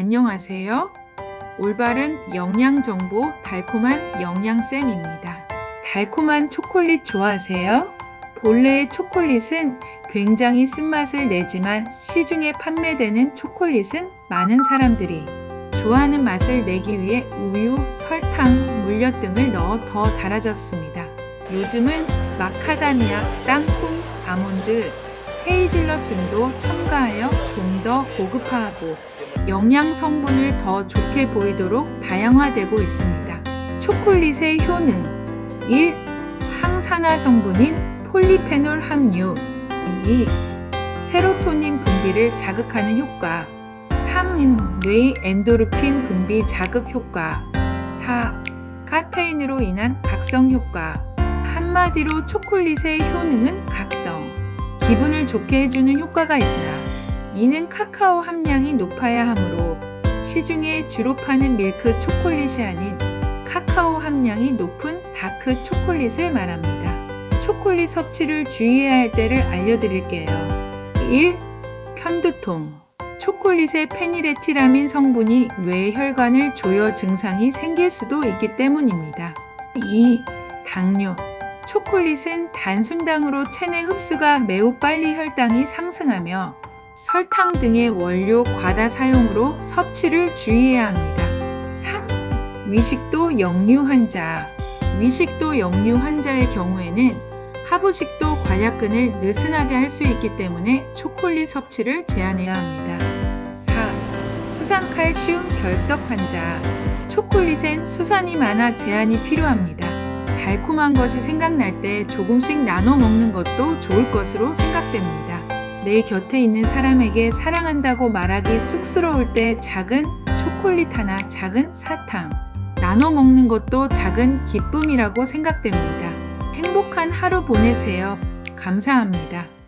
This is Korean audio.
안녕하세요. 올바른 영양 정보 달콤한 영양쌤입니다. 달콤한 초콜릿 좋아하세요? 본래의 초콜릿은 굉장히 쓴맛을 내지만 시중에 판매되는 초콜릿은 많은 사람들이 좋아하는 맛을 내기 위해 우유, 설탕, 물엿 등을 넣어 더 달아졌습니다. 요즘은 마카다미아, 땅콩, 아몬드, 헤이즐넛 등도 첨가하여 좀 더 고급화하고 영양 성분을 더 좋게 보이도록 다양화되고 있습니다. 초콜릿의 효능 1. 항산화 성분인 폴리페놀 함유 2. 세로토닌 분비를 자극하는 효과 3. 뇌 엔도르핀 분비 자극 효과 4. 카페인으로 인한 각성 효과 한마디로 초콜릿의 효능은 각성 기분을 좋게 해주는 효과가 있으나 이는 카카오 함량이 높아야 하므로 시중에 주로 파는 밀크 초콜릿이 아닌 카카오 함량이 높은 다크 초콜릿을 말합니다. 초콜릿 섭취를 주의해야 할 때를 알려드릴게요. 1. 편두통 초콜릿의 페니레티라민 성분이 뇌 혈관을 조여 증상이 생길 수도 있기 때문입니다. 2. 당뇨 초콜릿은 단순당으로 체내 흡수가 매우 빨리 혈당이 상승하며 설탕 등의 원료 과다 사용으로 섭취를 주의해야 합니다. 3. 위식도 역류 환자 위식도 역류 환자의 경우에는 하부식도 관략근을 느슨하게 할 수 있기 때문에 초콜릿 섭취를 제한해야 합니다. 4. 수산칼슘 결석 환자 초콜릿엔 수산이 많아 제한이 필요합니다. 달콤한 것이 생각날 때 조금씩 나눠 먹는 것도 좋을 것으로 생각됩니다. 내 곁에 있는 사람에게 사랑한다고 말하기 쑥스러울 때 작은 초콜릿 하나, 작은 사탕. 나눠 먹는 것도 작은 기쁨이라고 생각됩니다. 행복한 하루 보내세요. 감사합니다.